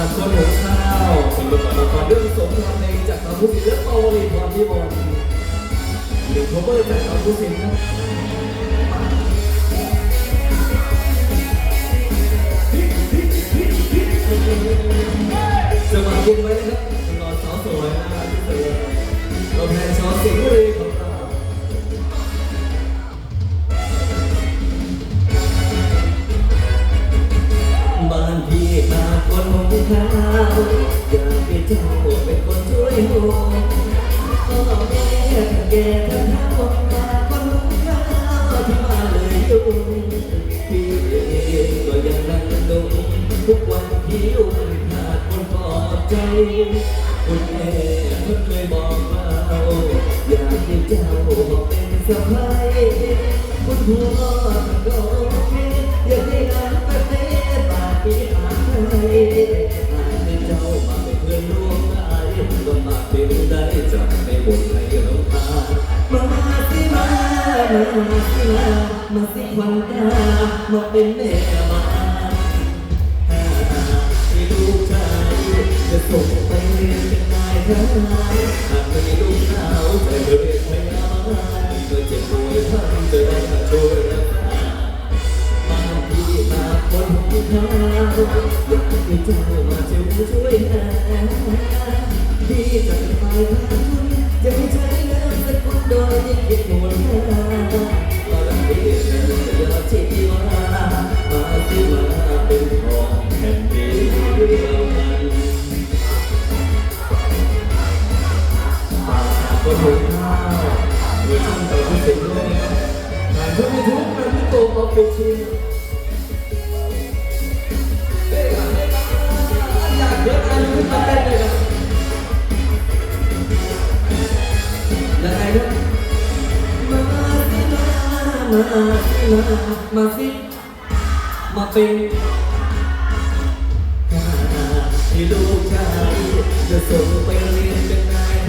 คนหุงข้าวเป็นบทบาทละครเรื่องสงครามในจากคำพูดศิลป์และปาวลีพรพิมลหนึ่งโคเวอร์จากคำพูดศิลป์ครับานพี่ขาคนหุงข้าวอยากเป็นเจ้าเป็นคนช่วยหัวพ่อแม่ทั้งแก่ทั้งเฒ่าขาคนหุงข้าที่บ้าเลยยุ่งพี่เองก็ยังนั่งดงทุกวันที่ยุ่งขาดคนปลอบใจคุณแม่เพิ่งเคยบอกว่าอยากให้เจ้ามาเป็นสะพ้ายคุณพ่อก็โอ เมาสิมามาสิควันตามาเป็นแม่มาให้ลูกชายจะส่งไปเรียนเป็นนายทหารหากไมีลูกสาวจะเรียนพยาบาลเมื่อเจ็บป่วยท่านจะได้มาช่วยรักษาบ้านพี่มาคนหุงข้าอยากให้เจ้า ชันต่องยนะครับงานทุกทุกมันที่โตเป็นชิ้นเฮ้ยอะเฮ้ยอะอยากเยอะอายุมาได้เลยนะยังไงนะมาสิมามาสิมามาสิมาเป็นที่ลูกชายจะส่งไปเรียนเป็น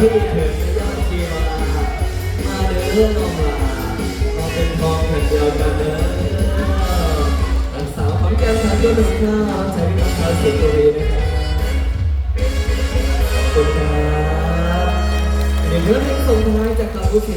ที่เถิดยอดที่มามาเดินเลงมามาเป็นของแผ่นเดียวกันเด้อสาวขอนแก่นสาวตัวหนุ่มข้าวใช้ราคาสิบกว่าปีนะครับขอบคุณครับหนึ่งเรื่องที่ส่งท้ายจากครับ